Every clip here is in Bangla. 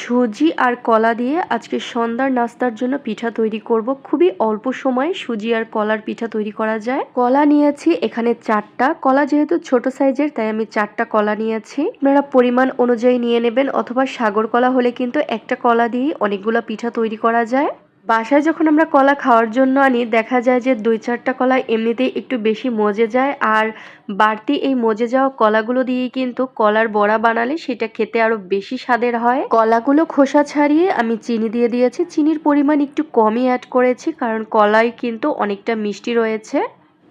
সুজি আর কলা দিয়ে আজকে সন্ধ্যার নাস্তার জন্য পিঠা তৈরি করব। খুবই অল্প সময়ে সুজি আর কলার পিঠা তৈরি করা যায়। কলা নিয়েছি এখানে চারটা। কলা যেহেতু ছোট সাইজের, তাই আমি চারটা কলা নিয়েছি। আপনারা পরিমাণ অনুযায়ী নিয়ে নেবেন, অথবা সাগর কলা হলে কিন্তু একটা কলা দিয়ে অনেকগুলো পিঠা তৈরি করা যায়। বাসায় যখন আমরা কলা খাওয়ার জন্য আনি, দেখা যায় যে দুই চারটা কলা এমনিতেই একটু বেশি মজে যায় আর বাড়তি এই মজে যাওয়া কলাগুলো দিয়েই কিন্তু কলার বড়া বানালে সেটা খেতে আরও বেশি স্বাদের হয়। কলাগুলো খোসা ছাড়িয়ে আমি চিনি দিয়ে দিয়েছি। চিনির পরিমাণ একটু কমই অ্যাড করেছি কারণ কলাই কিন্তু অনেকটা মিষ্টি রয়েছে।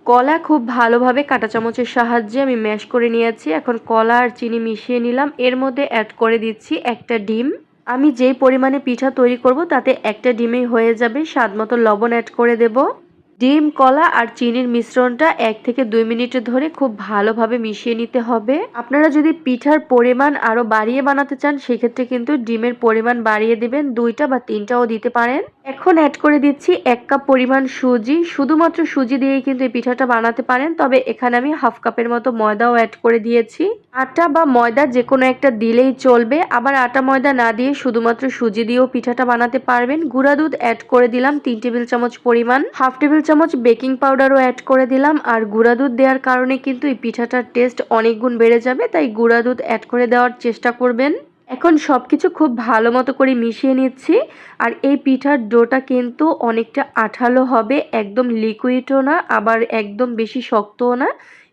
কলা খুব ভালোভাবে কাঁটা চামচের সাহায্যে আমি ম্যাশ করে নিয়েছি। এখন কলা আর চিনি মিশিয়ে নিলাম। এর মধ্যে অ্যাড করে দিচ্ছি একটা ডিম। আমি যেই পরিমাণে পিঠা তৈরি করব, তাতে একটা ডিমেই হয়ে যাবে। স্বাদ মতো লবণ অ্যাড করে দেব। ডিম, কলা আর চিনির মিশ্রণটা এক থেকে দুই মিনিট ধরে খুব ভালোভাবে মিশিয়ে নিতে হবে। আপনারা যদি পিঠার পরিমাণ আরও বাড়িয়ে বানাতে চান, সেক্ষেত্রে কিন্তু ডিমের পরিমাণ বাড়িয়ে দিবেন, দুইটা বা তিনটাও দিতে পারেন। এখন অ্যাড করে দিচ্ছি এক কাপ পরিমাণ সুজি। শুধুমাত্র সুজি দিয়েই কিন্তু এই পিঠাটা বানাতে পারেন, তবে এখানে আমি হাফ কাপের মতো ময়দাও অ্যাড করে দিয়েছি। আটা বা ময়দা যে কোনো একটা দিলেই চলবে। আবার আটা, ময়দা না দিয়ে শুধুমাত্র সুজি দিয়েও পিঠাটা বানাতে পারবেন। গুঁড়া দুধ অ্যাড করে দিলাম তিন টেবিল চামচ পরিমাণ। হাফ টেবিল চামচ বেকিং পাউডারও অ্যাড করে দিলাম, আর গুঁড়া দুধ দেওয়ার কারণে কিন্তু এই পিঠাটার টেস্ট অনেক গুণ বেড়ে যাবে, তাই গুঁড়া দুধ অ্যাড করে দেওয়ার চেষ্টা করবেন। এখন সব কিছু খুব ভালো মতো করে মিশিয়ে নিচ্ছি, আর এই পিঠার ডোটা কিন্তু অনেকটা আঠালো হবে, একদম লিকুইডও না, আবার একদম বেশি শক্তও না,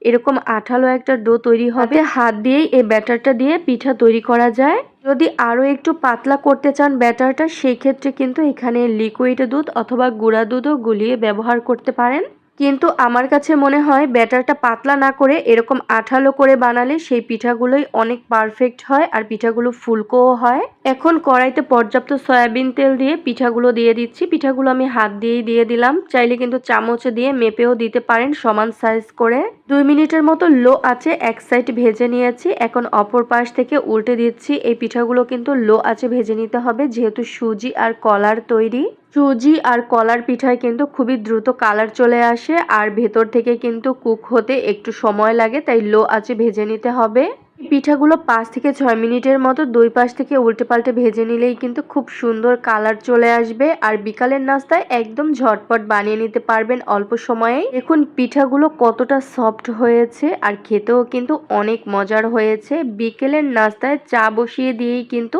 এরকম আঠালো একটা ডো তৈরি হবে। হাত দিয়েই এই ব্যাটারটা দিয়ে পিঠা তৈরি করা যায়। যদি আরও একটু পাতলা করতে চান ব্যাটারটা, সেই ক্ষেত্রে কিন্তু এখানে লিকুইড দুধ অথবা গুঁড়া দুধও গুলিয়ে ব্যবহার করতে পারেন। কিন্তু আমার কাছে মনে হয় ব্যাটারটা পাতলা না করে এরকম আঠালো করে বানালে সেই পিঠাগুলোই অনেক পারফেক্ট হয় আর পিঠাগুলো ফুলকোও হয়। এখন কড়াইতে পর্যাপ্ত সয়াবিন তেল দিয়ে পিঠাগুলো দিয়ে দিচ্ছি। পিঠাগুলো আমি হাত দিয়েই দিয়ে দিলাম। চাইলে কিন্তু চামচ দিয়ে মেপেও দিতে পারেন সমান সাইজ করে। দুই মিনিটের মতো লো আছে এক সাইড ভেজে নিয়েছি। এখন অপর পাশ থেকে উল্টে দিচ্ছি। এই পিঠাগুলো কিন্তু লো আছে ভেজে নিতে হবে, যেহেতু সুজি আর কলার তৈরি। সুজি আর কলার পিঠায় কিন্তু খুবই দ্রুত কালার চলে আসে আর ভেতর থেকে কিন্তু কুক হতে একটু সময় লাগে, তাই লো আছে ভেজে নিতে হবে। পিঠাগুলো পাঁচ থেকে ছয় মিনিটের মতো দুই পাশ থেকে উল্টে পাল্টে ভেজে নিলেই কিন্তু খুব সুন্দর কালার চলে আসবে আর বিকালের নাস্তায় একদম ঝটপট বানিয়ে নিতে পারবেন অল্প সময়ে দেখুন, পিঠাগুলো কতটা সফট হয়েছে আর খেতেও কিন্তু অনেক মজার হয়েছে। বিকেলের নাস্তায় চা বসিয়ে দিয়েই কিন্তু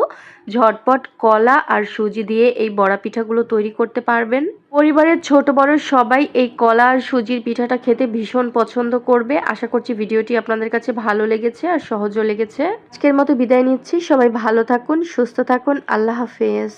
ঝটপট কলা আর সুজি দিয়ে এই বড়া পিঠাগুলো তৈরি করতে পারবেন। পরিবারের ছোট বড় সবাই এই কলা আর সুজির পিঠাটা খেতে ভীষণ পছন্দ করবে। আশা করছি ভিডিওটি আপনাদের কাছে ভালো লেগেছে আর সহজও লেগেছে। আজকের মতো বিদায় নিচ্ছি। সবাই ভালো থাকুন, সুস্থ থাকুন। আল্লাহ হাফেজ।